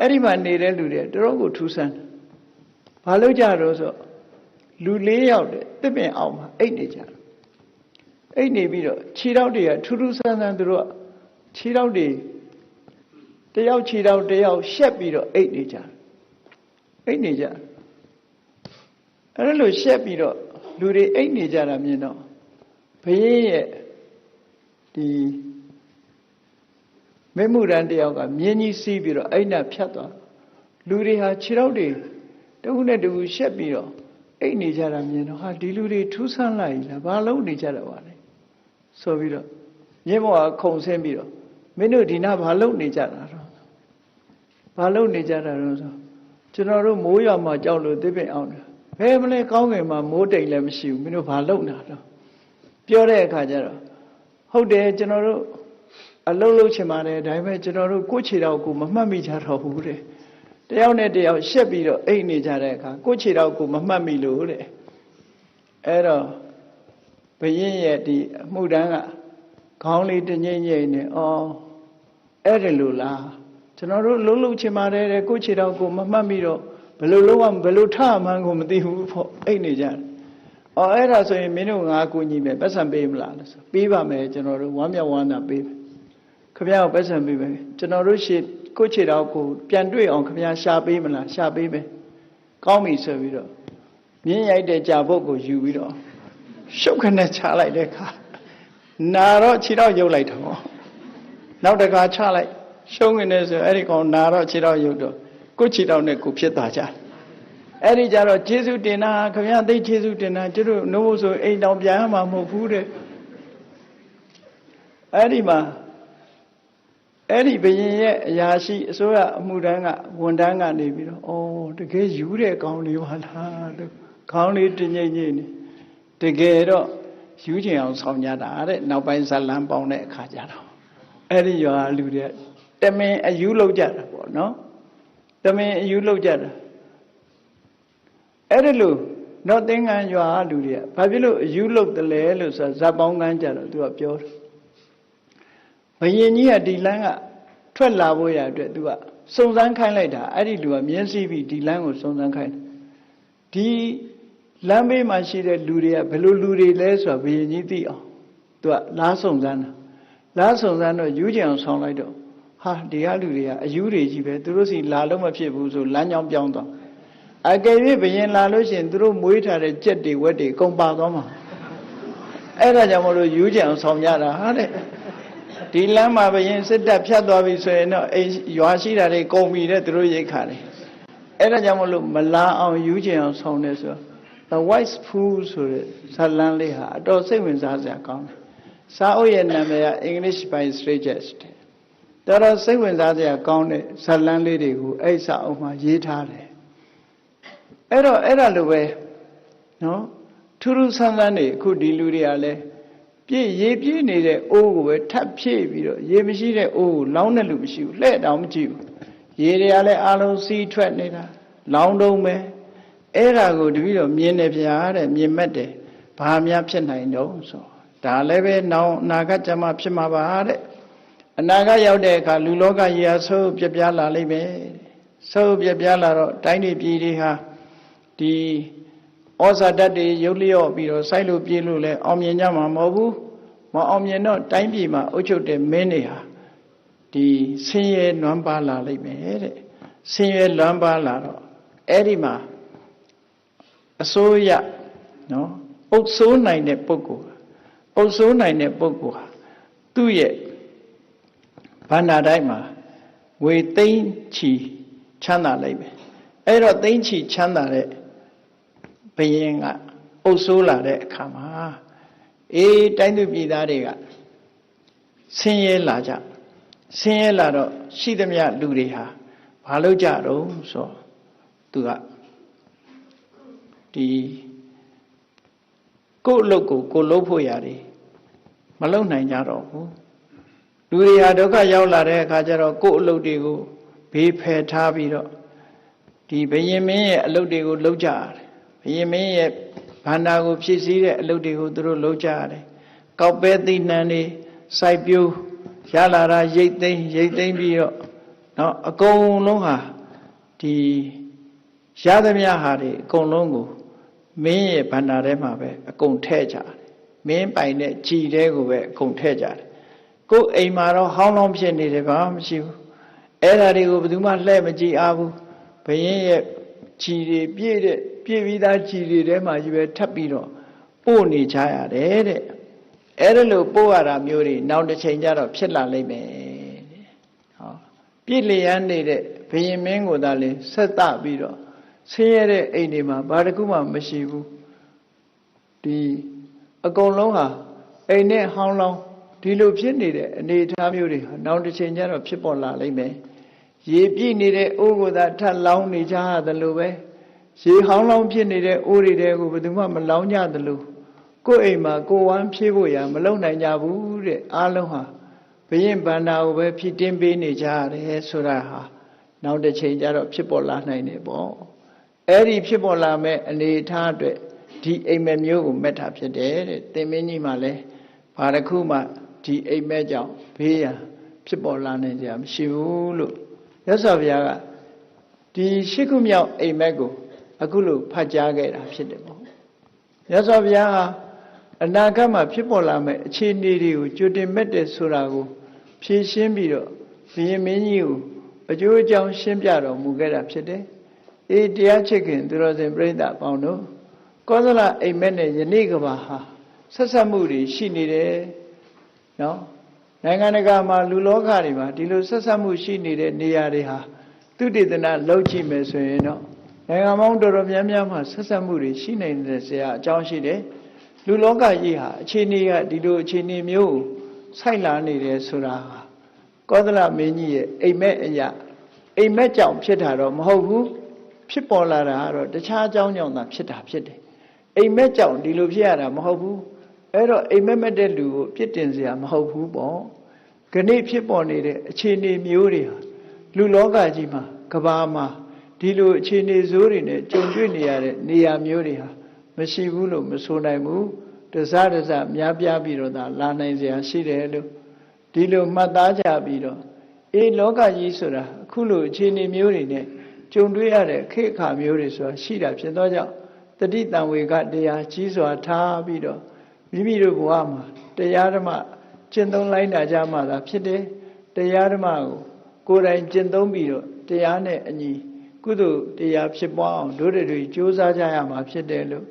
အဲ့ဒီမှာနေတဲ့လူတွေတော်တော်ကိုထူးဆန်းတယ်ဘာလို့ကြတော့ဆိုလူ၄ယောက်တဲ့တစ်ပင်အောင်မှာအိတ်နေကြတယ်အိတ်နေပြီးတော့ခြေထောက်တွေကထူးထူးဆန်းဆန်းသူတို့ကခြေထောက်တွေတယောက်ခြေထောက်တယောက်ရှက်ပြီးတော့အိတ်နေကြတယ်အိတ်နေကြတယ်အဲ့လိုရှက်ပြီးတော့လူတွေအိတ်နေကြတာမြင်တော့ဘုရင်ရဲ့ဒီ မေမှုရန်တယောက်ကမြင်းကြီးစီးပြီးတော့အိတ်နဲ့ဖြတ်သွားလူတွေဟာခြေထောက်တွေတခုနဲ့တခုရှက်ပြီးတော့အိတ်နေကြတာမြင်တော့ဟာဒီလူတွေထူးဆန်းလိုက်လားဘာလို့နေကြတာပါလဲဆိုပြီးတော့မြင်းမောကခုံဆင်းပြီးတော့မင်းတို့ဒီနာဘာလို့နေကြတာတော့ဘာလို့နေကြတာတော့ဆိုကျွန်တော်တို့မိုးရွာမှာကြောက်လို့သစ်ပင်အောင်တယ်ဘယ်မလဲကောင်းငယ်မှာမိုးတိမ်လည်းမရှိဘူးမင်းတို့ဘာလုပ်နေတာတော့ပြောတဲ့အခါကျတော့ဟုတ်တယ်ကျွန်တော်တို့ အလုံးလုံးချင်ပါတယ်ဒါပေမဲ့ကျွန်တော်တို့ကိုယ့်ခြေတော်ကိုမမှတ်မိကြတော့ဘူးတဲ့တယောက်နဲ့တယောက်ရှက်ပြီးတော့အိတ်နေကြတဲ့အခါကိုယ့်ခြေတော်ကိုမမှတ်မိလို့တဲ့အဲ့တော့ဘယင်းရဲ့ဒီအမှုတန်းကခေါင်းလေးတငိမ့်ငိမ့်နဲ့အော်အဲ့ဒါလို့လားကျွန်တော်တို့လုံးလုံးချင်ပါတယ်တဲ့ကိုယ့်ခြေတော်ကိုမမှတ်မိတော့ဘယ်လိုလုံးဝဘယ်လိုထမှန်းကိုမသိဘူးပေါ့အိတ်နေကြတယ်အော်အဲ့ဒါဆိုရင်မင်းတို့ငါကူညီမယ်ပတ်စံပေးမလားလို့ဆိုပေးပါမယ်ကျွန်တော်တို့ဝမ်းမြောက်ဝမ်းသာပေးမယ် ခမရကိုပတ်စံပေးမယ်ကျွန်တော်တို့ရှေ့ကိုယ့်ခြေတော်ကိုပြန်တွေ့အောင်ခမရရှာပေးမလားရှာပေးမယ်ကောင်းပြီဆိုပြီးတော့မြင်းရိုက်တဲ့ကြာပုတ်ကိုယူပြီးတော့ရှုပ်ခနဲ့ချလိုက်တဲ့အခါနာတော့ခြေတော်ရုပ်လိုက်တော့နောက်တခါချလိုက်ရှုံးနေတယ်ဆိုအဲ့ဒီကောင်နာတော့ခြေတော်ရုပ်တော့ကိုယ့်ခြေတော်နဲ့ကိုယ်ဖြစ်သွားကြတယ်အဲ့ဒီကြတော့ကျေးဇူးတင်တာခင်ဗျာသိကျေးဇူးတင်တာကျတို့နိုးဖို့ဆိုအိမ်တော်ပြန်ရမှာမဟုတ်ဘူးတဲ့အဲ့ဒီမှာ အဲ့ဒီဘယင်ရဲ့အရာရှိအစိုးရအမှုတန်းကဝန်တန်းကနေပြီးတော့ဩတကယ်ယူတဲ့ကောင်းလေးပါလားလို့ခေါင်းလေးတင်းငိမ့်ငိမ့်နေတကယ်တော့ယူချင်အောင်ဆောင်ကြတာတဲ့နောက်ပိုင်းဇလန်းပေါင်းတဲ့အခါကျတော့အဲ့ဒီရွာလူတွေတမင်အယူလောက်ကြတာပေါ့နော်တမင်အယူလောက်ကြတာအဲ့ဒီလိုတော့သင်္ကန်းရွာလူတွေကဘာဖြစ်လို့အယူလောက်တယ်လဲလို့ဆိုဇက်ပေါင်းကန်းကြတော့သူကပြောတယ် ဘယင်ကြီးကဒီလမ်းကထွက်လာဖို့ရအတွက်သူကစုံစမ်းခိုင်းလိုက်တာအဲ့ဒီလူကမြင်းစည်းပြီးဒီလမ်းကိုစုံစမ်းခိုင်းတယ်ဒီလမ်းဘေးမှာရှိတဲ့လူတွေကဘယ်လိုလူတွေလဲဆိုတာဘယင်ကြီးသိအောင်သူကလားစုံစမ်းတာလားစုံစမ်းတော့ယူကြအောင်ဆောင်းလိုက်တော့ဟာဒီကလူတွေကအယူတွေကြီးပဲသူတို့စီလာလို့မဖြစ်ဘူးဆိုလမ်းကြောင်းပြောင်းသွားအကယ်၍ဘယင်လာလို့ရှိရင်သူတို့မွေးထားတဲ့ကြက်တွေဝက်တွေကုန်ပါသွားမှာအဲ့ဒါကြောင့်မလို့ယူကြအောင်ဆောင်းကြတာဟာတဲ့ ဒီလမ်းမှာဘယင်စစ်တပ်ဖြတ်သွားပြီဆိုရင်တော့အိမ်ရွာရှိတာတွေကုန်ပြီတဲ့သူတို့ရိတ်ခါတယ်အဲ့ဒါကြောင့်မလို့မလာအောင်ယူကြအောင်ဆောင်းတယ်ဆိုတော့ the wise fool ဆိုတဲ့ဇာတ်လမ်းလေးဟာအတော်စိတ်ဝင်စားစရာကောင်းတယ်စာအုပ်ရဲ့နာမည်က English by Strategist တော်တော်စိတ်ဝင်စားစရာကောင်းတဲ့ဇာတ်လမ်းလေးတွေကိုအဲ့စာအုပ်မှာရေးထားတယ်အဲ့တော့အဲ့ဒါလိုပဲနော်ထူးထူးဆန်းဆန်းနေအခုဒီလူတွေကလည်း ပြည့်ရေပြည့်နေတဲ့အိုးကိုပဲထပ်ဖြည့်ပြီးတော့ရေမရှိတဲ့အိုးကိုလောင်းတဲ့လူမရှိဘူးလှဲ့တောင်မကြည့်ဘူးရေတွေကလည်းအလုံးစီးထွက်နေတာလောင်းတုံးပဲအဲ့ဒါကိုတပည့်တော်မြင်နေဗျာတဲ့မြင်မဲ့တယ်ဘာများဖြစ်နိုင်တော့ဆိုဒါလည်းပဲနောင်အနာဂတ်ကြမှာဖြစ်မှာပါတဲ့အနာဂတ်ရောက်တဲ့အခါလူလောကကြီးဟာဆိုးပြပြလာလိမ့်မယ်ဆိုးပြပြလာတော့တိုင်းပြည်ပြည်တွေဟာဒီ ဩဇာတတ်တွေရုပ်လျော့ပြီးတော့စိုက်လို့ပြေးလို့လဲအောင်မြင်ကြမှာမဟုတ်ဘူးမအောင်မြင်တော့တိုင်းပြည်မှာအုပ်ချုပ်တဲ့မင်းတွေဟာဒီဆင်းရဲနွမ်းပါလာလိမ့်မယ်တဲ့ဆင်းရဲလွမ်းပါလာတော့အဲ့ဒီမှာအစိုးရနော်အုပ်စိုးနိုင်တဲ့ပုဂ္ဂိုလ်အုပ်စိုးနိုင်တဲ့ပုဂ္ဂိုလ်ဟာသူ့ရဲ့ဘန္နာတိုင်းမှာဝေသိမ့်ချီချမ်းသာလိုက်မယ်အဲ့တော့သိမ့်ချီချမ်းသာတဲ့ ဘယင်ကအုပ်စိုးလာတဲ့အခါမှာအေးတိုင်းသူပြည်သားတွေကဆင်းရဲလာကြဆင်းရဲလာတော့ရှိသမျှလူတွေဟာဘာလုပ်ကြတော့ဆိုသူကဒီကိုယ့်အလုပ်ကိုကိုယ်လုပ်ဖို့ရတယ်မလုပ်နိုင်ကြတော့ဘူးလူတွေဟာဒုက္ခရောက်လာတဲ့အခါကျတော့ကိုယ့်အလုပ်တွေကိုဘေးဖယ်ထားပြီးတော့ဒီဘယင်မင်းရဲ့အလုပ်တွေကိုလုပ်ကြရတယ် ဘယင်မင်းရဲ့ဘာနာကိုဖြည့်ဆည်းတဲ့အလုပ်တွေကိုသူတို့လုပ်ကြရတယ်ကောက်ပဲသိနှံတွေစိုက်ပျိုးရလာတာရိတ်သိမ်းရိတ်သိမ်းပြီးတော့နော်အကုန်လုံးဟာဒီရသမျှဟာတွေအကုန်လုံးကိုမင်းရဲ့ဗန္တာထဲမှာပဲအကုန်ထဲ့ကြတယ်မင်းပိုင်တဲ့ကြည်တဲ့ကိုပဲအကုန်ထဲ့ကြတယ်ကိုယ်အိမ်မှာတော့ဟောင်းလောင်းဖြစ်နေတယ်ဘာမှမရှိဘူးအဲ့ဒါတွေကိုဘယ်သူမှလှဲ့မကြည့်အားဘူးဘယင်းရဲ့ ကြည်တွေပြည့်တဲ့ပြည့်ပြီးသားကြည်တွေထဲမှာကြီးပဲထပ်ပြီးတော့ပို့နေကြရတယ်တဲ့အဲ့ဒါလို့ပို့ရတာမျိုးတွေနောက်တစ်ချိန်ကျတော့ဖြစ်လာလိမ့်မယ်တဲ့ဟောပြည့်လျက်နေတဲ့ဘယင်းမင်းကိုသာလေဆက်သပြီးတော့ဆင်းရဲတဲ့အိမ်တွေမှာဘာတစ်ခုမှမရှိဘူးဒီအကုန်လုံးဟာအိမ်နဲ့ဟောင်းလောင်းဒီလိုဖြစ်နေတဲ့အနေအထားမျိုးတွေဟာနောက်တစ်ချိန်ကျတော့ဖြစ်ပေါ်လာလိမ့်မယ် ရေပြည့်နေတဲ့အိုးကိုသာထပ်လောင်းနေကြရတယ်လို့ပဲရေဟောင်းလောင်းဖြစ်နေတဲ့အိုးတွေတဲကိုဘယ်သူမှမလောင်းကြသလိုကိုယ်အိမ်မှာကိုယ်ဝမ်းဖြည့်ဖို့ရမလုံနိုင်ကြဘူးတဲ့အားလုံးဟာဘယင်ဗန္နာကိုပဲဖြည့်တင်းပေးနေကြရတယ်ဆိုတာဟာနောက်တစ်ချိန်ကျတော့ဖြစ်ပေါ်လာနိုင်တယ်ပေါ့အဲ့ဒီဖြစ်ပေါ်လာမဲ့အနေအထားအတွက်ဒီအိမ်မက်မျိုးကိုမက်တာဖြစ်တယ်တဲ့သင်မင်းကြီးမှလည်းဘာတစ်ခုမှဒီအိမ်မက်ကြောင့်ဘေးရန်ဖြစ်ပေါ်လာနိုင်ကြမရှိဘူးလို့ ရသော်ဘုရားကဒီရှိခုမြောက်အိမ်မက်ကိုအခုလို့ဖတ်ကြားခဲ့တာဖြစ်တယ်ပေါ့ရသော်ဘုရားဟာအနာဂတ်မှာဖြစ်ပေါ်လာမဲ့အခြေအနေတွေကိုကြိုတင်မဲ့တယ်ဆိုတာကိုဖြည့်ရှင်းပြီးတော့ဘုရင်မင်းကြီးကိုအကျိုးအကြောင်းရှင်းပြတော်မူခဲ့တာဖြစ်တယ်အေးတရားချစ်ခင်သူတော်စင်ပြိဿအပေါင်းတို့ကောသလအိမ်မက်နဲ့ယနေ့ကဘာဟာဆက်ဆက်မှုတွေရှိနေတယ်နော် နိုင်ငံတကာမှာလူလောကတွေမှာဒီလိုဆက်ဆက်မှုရှိနေတဲ့နေရာတွေဟာသူတေသနာလောက်ကြည့်မယ်ဆိုရင်တော့နိုင်ငံပေါင်းတော်တော်များများမှာဆက်ဆက်မှုတွေရှိနေတဲ့ဆရာအကြောင်းရှိတယ်လူလောကကြီးဟာအခြေအနေကဒီလိုအခြေအနေမျိုးဆိုက်လာနေတယ်ဆိုတာဟာကောသလမင်းကြီးရဲ့အိမ်မက်အရာအိမ်မက်ကြောင့်ဖြစ်တာတော့မဟုတ်ဘူးဖြစ်ပေါ်လာတာကတော့တခြားအကြောင်းကြောင့်သာဖြစ်တာဖြစ်တယ်အိမ်မက်ကြောင့်ဒီလိုဖြစ်ရတာမဟုတ်ဘူး အဲ့တော့အိမ်မက်မက်တဲ့လူကိုပြစ်တင်စရာမဟုတ်ဘူးပေါ့ခဏဖြစ်ပေါ်နေတဲ့အခြေအနေမျိုးတွေဟာလူလောကကြီးမှာကဘာမှာဒီလိုအခြေအနေဇိုးတွေနဲ့ကြုံတွေ့နေရတဲ့နေရာမျိုးတွေဟာမရှိဘူးလို့မဆိုနိုင်ဘူးတစားတစားများပြားပြီးတော့သာလာနိုင်စရာရှိတယ်လို့ဒီလိုမှတ်သားကြပြီးတော့အေးလောကကြီးဆိုတာအခုလိုအခြေအနေမျိုးတွေနဲ့ကြုံတွေ့ရတဲ့ခေတ်အခါမျိုးတွေဆိုတာရှိတာဖြစ်သောကြောင့်တတိတံဝေကတရားကြီးစွာထားပြီးတော့ မိမိတို့ဘဝမှာတရားဓမ္မကျင့်သုံးလိုက်နာကြမှသာဖြစ်တယ်တရားဓမ္မကိုကိုယ်တိုင်ကျင့်သုံးပြီးတော့တရားနဲ့အညီကုသိုလ်တရားဖြစ်ပွားအောင်တို့တွေကြိုးစားကြရမှာဖြစ်တယ်လို့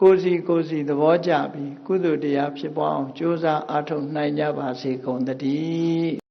ကိုယ်စီကိုယ်စီသဘောကျပြီးကုသိုလ်တရားဖြစ်ပွားအောင်ကြိုးစားအားထုတ်နိုင်ကြပါစေကုန်သတည်း